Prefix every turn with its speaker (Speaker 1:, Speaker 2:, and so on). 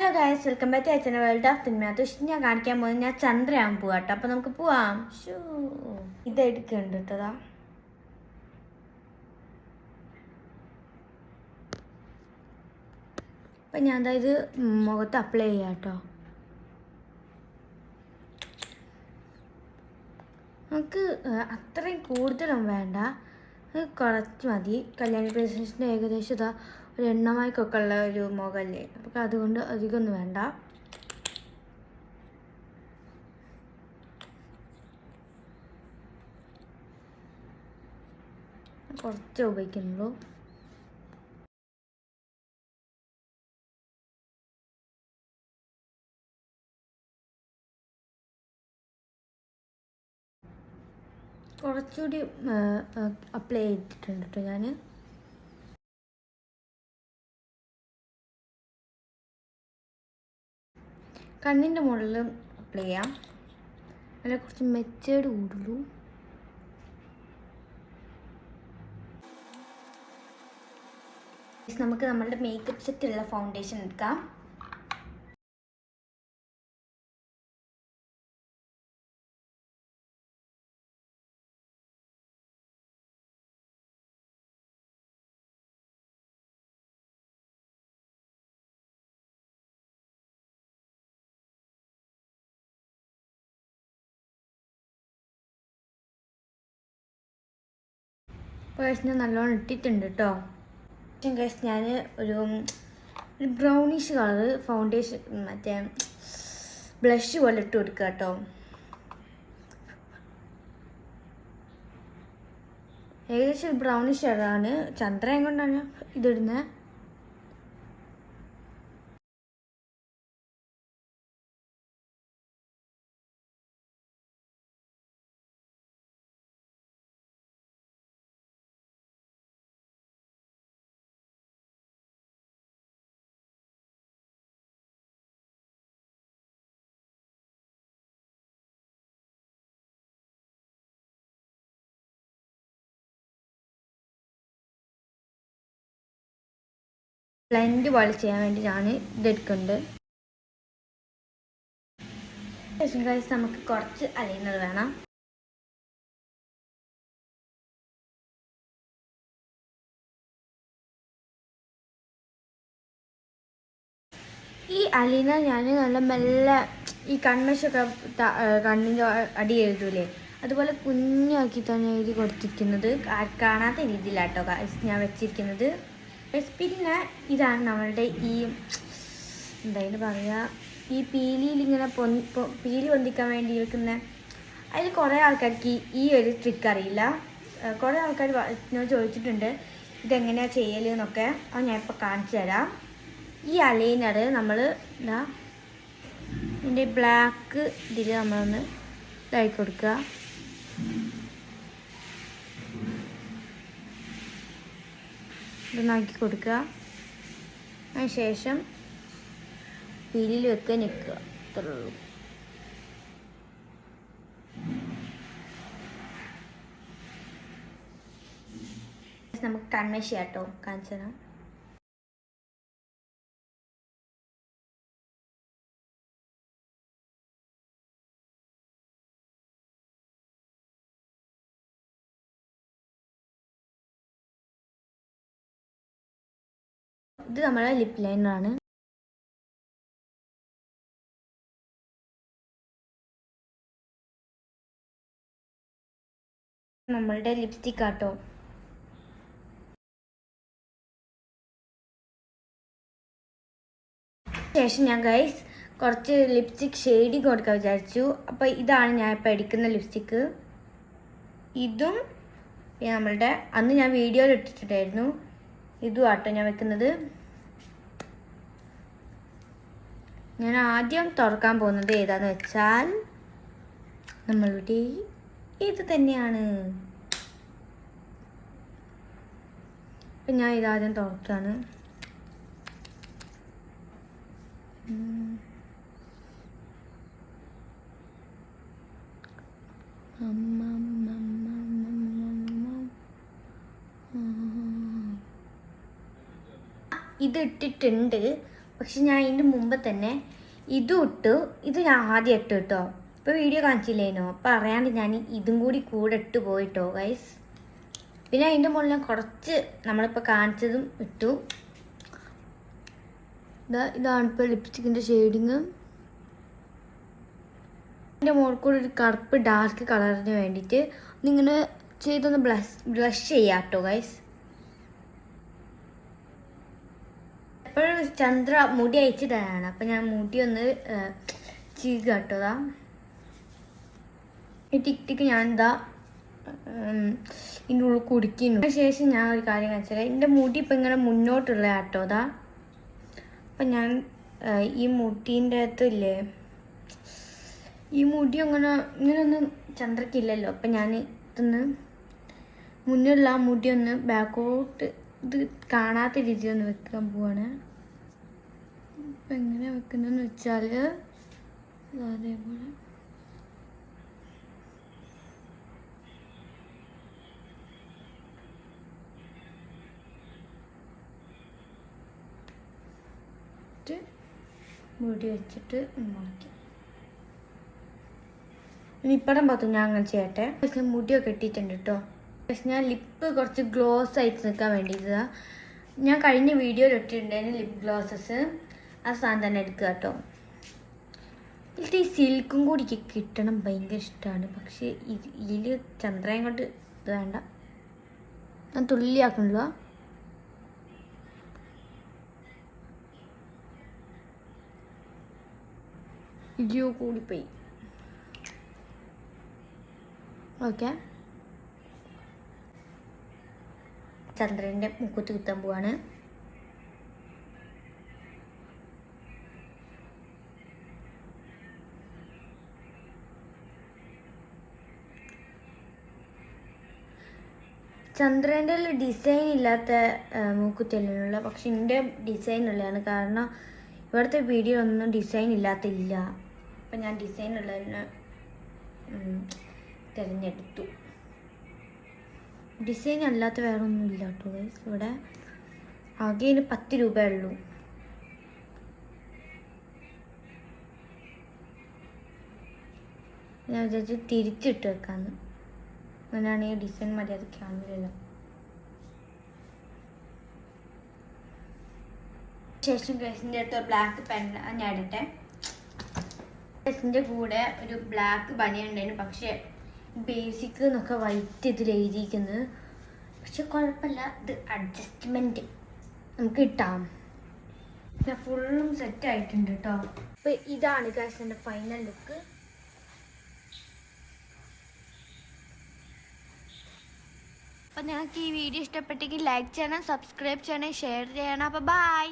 Speaker 1: Hello guys welcome back അച്ഛന്റെ world of തിന്മയാത്ത് ഞാൻ കാണിക്കാൻ പോകുന്നത് ഞാൻ ചന്ദ്രയാൻ പോവാ കേട്ടോ. അപ്പം നമുക്ക് പോവാം. ഷൂ ഇത് എടുക്കുന്നുണ്ട് കേട്ടതാ അപ്പം ഞാൻ അതായത് മുഖത്ത് അപ്ലൈ ചെയ്യാം കേട്ടോ. നമുക്ക് അത്രയും കൂടുതലൊന്നും വേണ്ട. കുറച്ച് മതി. കല്യാണ പ്രദേശത്തിന് ഏകദേശം ഇതാ ഒരു എണ്ണമായിക്കൊക്കെ ഉള്ള ഒരു മുഖമല്ലേ? അപ്പം അതുകൊണ്ട് അധികമൊന്നും വേണ്ട. കുറച്ച് ഉപയോഗിക്കുന്നുള്ളൂ. കുറച്ചുകൂടി അപ്ലൈ ചെയ്തിട്ടുണ്ട് കേട്ടോ ഞാൻ കണ്ണിന്റെ മുകളിൽ അപ്ലൈ ചെയ്യാം. അതിൽ കുറച്ച് മെച്ചേഡ് കൂടുള്ളൂ. നമുക്ക് നമ്മളുടെ മേക്കപ്പ് സെറ്റുള്ള ഫൗണ്ടേഷൻ എടുക്കാം. ഞാൻ നല്ലോണം ഇട്ടിട്ടുണ്ട് കേട്ടോ ഗൈസ് ഞാൻ ഒരു ഒരു ബ്രൗണിഷ് കളർ ഫൗണ്ടേഷൻ മറ്റേ ബ്ലഷ് പോലെ ഇട്ട് കൊടുക്കുക കേട്ടോ ഏകദേശം ബ്രൗണിഷ് കളറാണ് ചന്ദ്രൻ കൊണ്ടാണ് ഇതിടുന്നത് ബ്ലെൻഡ് പോലെ ചെയ്യാൻ വേണ്ടിയിട്ടാണ് ഇതെടുക്കുന്നത് കഴിച്ച് നമുക്ക് കുറച്ച് അലയുന്നത് വേണം. ഈ അലീന ഞാൻ നല്ല മെല്ലെ ഈ കൺമശൊക്കെ കണ്ണിന്റെ അടി എഴുതൂലേ? അതുപോലെ കുഞ്ഞാക്കി തന്നെ എഴുതി കൊടുത്തിരിക്കുന്നത്. കാണാത്ത രീതിയിലാട്ടോ ഞാൻ വെച്ചിരിക്കുന്നത്. പിന്നെ ഇതാണ് നമ്മളുടെ ഈ എന്തായാലും പറയുക ഈ പീലിയിൽ ഇങ്ങനെ പീലി പൊന്തിക്കാൻ വേണ്ടി വെക്കുന്ന അതിൽ കുറേ ആൾക്കാർക്ക് ഈ- ഒരു ട്രിക്ക് അറിയില്ല. കുറേ ആൾക്കാർ ഞാൻ ചോദിച്ചിട്ടുണ്ട് ഇതെങ്ങനെയാണ് ചെയ്യൽ എന്നൊക്കെ അത് ഞാൻ ഇപ്പോൾ കാണിച്ചു തരാം. ഈ അലൈനർ നമ്മൾ എന്താ ഇതിന്റെ ബ്ലാക്ക് ഇതിൽ നമ്മളൊന്ന് ഇതായി കൊടുക്കുക. ഇതൊന്നാക്കി കൊടുക്കുക. അതിന് ശേഷം പിരിയിൽ വെക്കുക നിൽക്കുക അത്രേ ഉള്ളൂ. നമുക്ക് ചെയ്യാം കേട്ടോ ഇത് നമ്മളെ ലിപ് ലൈനറാണ് നമ്മളുടെ ലിപ്സ്റ്റിക് ആട്ടോ. ശേഷം ഞാൻ ഗൈസ് കുറച്ച് ലിപ്സ്റ്റിക് ഷെയ്ഡിങ് കൊടുക്കാൻ വിചാരിച്ചു. അപ്പോൾ ഇതാണ് ഞാൻ ഇപ്പോൾ എടുക്കുന്ന ലിപ്സ്റ്റിക്ക് ഇതും നമ്മളുടെ അന്ന് ഞാൻ വീഡിയോയിൽ ഇട്ടിട്ടുണ്ടായിരുന്നു. ഇതും ആട്ടോ ഞാൻ വെക്കുന്നത്. ഞാൻ ആദ്യം തുറക്കാൻ പോകുന്നത് ഏതാന്ന് വെച്ചാൽ നമ്മളുടെ ഇത് തന്നെയാണ്. ഞാൻ ഇതാദ്യം തുറക്കാണ്. ഇത് ഇട്ടിട്ടുണ്ട്. പക്ഷെ ഞാൻ ഇതിന്റെ മുമ്പ് തന്നെ ഇതും ഇട്ടു. ഇത് ഞാൻ ആദ്യം ഇട്ടു കേട്ടോ. ഇപ്പോൾ വീഡിയോ കാണിച്ചില്ലേനോ? അപ്പോൾ അറിയാണ്ട് ഞാൻ ഇതും കൂടി കൂടെ ഇട്ട് പോയിട്ടോ ഗൈസ് പിന്നെ അതിന്റെ മുകളിൽ ഞാൻ കുറച്ച് നമ്മളിപ്പോൾ കാണിച്ചതും ഇട്ടു. ഇതാ ഇതാണ് ഇപ്പോൾ ലിപ്സ്റ്റിക്കിന്റെ ഷെയ്ഡിങ് എന്റെ മുകളിൽ കൂടെ ഒരു കറുപ്പ് ഡാർക്ക് കളറിന് വേണ്ടിയിട്ട് ഒന്നിങ്ങനെ ചെയ്തൊന്ന് ബ്ലഷ് ബ്ലഷ് ചെയ്യാം കേട്ടോ ഗൈസ് എപ്പോഴും ചന്ദ്ര മുടി അയച്ചു തരാണ് അപ്പം ഞാൻ മുടി ഒന്ന് ചീക കേട്ടോതാ ഈ ടിക് ടിക്ക് ഞാൻ എന്താ ഇതിന്റെ ഉള്ളിൽ കുടിക്കുന്നു ശേഷം ഞാൻ ഒരു കാര്യം കാണിച്ചാൽ എന്റെ മുടി ഇപ്പം ഇങ്ങനെ മുന്നോട്ടുള്ള കേട്ടോതാ അപ്പം ഞാൻ ഈ മുട്ടീന്റെ അകത്തില്ലേ ഈ മുടി അങ്ങനെ ഇങ്ങനെയൊന്നും ചന്ദ്രക്കില്ലല്ലോ അപ്പം ഞാൻ ഇതൊന്ന് മുന്നിലുള്ള ആ മുടി ഒന്ന് ബാക്കോട്ട് ഇത് കാണാത്ത രീതിയിൽ ഒന്ന് വെക്കാൻ പോവാണ്. അപ്പം എങ്ങനെ വെക്കുന്നതെന്ന് വെച്ചാൽ അതേപോലെ. മുടി വെച്ചിട്ട് മുളയ്ക്കാം ഇനി ഇപ്പടം പാത്തു ഞാൻ അങ്ങനെ ചെയ്യട്ടെ. പക്ഷെ മുടിയൊക്കെ ഇട്ടിട്ടുണ്ട് കേട്ടോ പക്ഷെ ഞാൻ ലിപ്പ് കുറച്ച് ഗ്ലോസ് ആയിട്ട് നിൽക്കാൻ വേണ്ടിയിട്ടാണ് ഞാൻ കഴിഞ്ഞ വീഡിയോയിൽ ഇട്ടിട്ടുണ്ടായിരുന്നു ലിപ് ഗ്ലോസസ് ആ സാധനം തന്നെ എടുക്കുക കേട്ടോ. ഈ സിൽക്കും കൂടി കിട്ടണം ഭയങ്കര ഇഷ്ടമാണ്. പക്ഷേ ഇതിൽ ചന്ദ്രയും കൊണ്ട് ഇത് വേണ്ട. ഞാൻ തുള്ളിയാക്കണല്ലോ ഇടിയോ കൂടിപ്പോയി. ഓക്കെ. ചന്ദ്രന്റെ മുക്കുത്തി കുത്താൻ പോവാണ്. ചന്ദ്രന്റെ ഡിസൈൻ ഇല്ലാത്ത മൂക്കുത്തല്ലിനുള്ള പക്ഷെ എന്റെ ഡിസൈൻ ഉള്ളതാണ്. കാരണം ഇവിടുത്തെ വീഡിയോ ഒന്നും ഡിസൈൻ ഇല്ലാത്തില്ല. അപ്പം ഞാൻ ഡിസൈൻ ഉള്ളതിന് തിരഞ്ഞെടുത്തു. ഡിസൈൻ അല്ലാത്ത വേറെ ഒന്നും ഇല്ല കേട്ടോ ഗൈസ് ഇവിടെ ആകെ ഇതിന് പത്ത് രൂപയേ ഉള്ളൂ. ഞാൻ വിചാരിച്ചു തിരിച്ചിട്ട് വെക്കാന്ന്. ഈ ഡിസൈൻ മര്യാദ കാണില്ലല്ലോ ശേഷം ഡ്രസ്സിന്റെ അടുത്ത് ബ്ലാക്ക് പെൻ ഞാൻ ഇടട്ടെ. ഡ്രസ്സിന്റെ കൂടെ ഒരു ബ്ലാക്ക് ബനിയുണ്ടായിരുന്നു പക്ഷേ ബേസിക് എന്നൊക്കെ വൈറ്റ് ഇതിൽ എഴുതിയിരിക്കുന്നത് പക്ഷെ കുഴപ്പമില്ല ഇത് അഡ്ജസ്റ്റ്മെന്റ് നമുക്ക് കിട്ടാം. ഞാൻ ഫുള്ളും സെറ്റ് ആയിട്ടുണ്ട് കേട്ടോ അപ്പോൾ ഇതാണ് കാശിന്റെ ഫൈനൽ ലുക്ക് അപ്പം നിങ്ങൾക്ക് ഈ വീഡിയോ ഇഷ്ടപ്പെട്ടെങ്കിൽ ലൈക്ക് ചെയ്യണം സബ്സ്ക്രൈബ് ചെയ്യണം ഷെയർ ചെയ്യണം. അപ്പോൾ ബൈ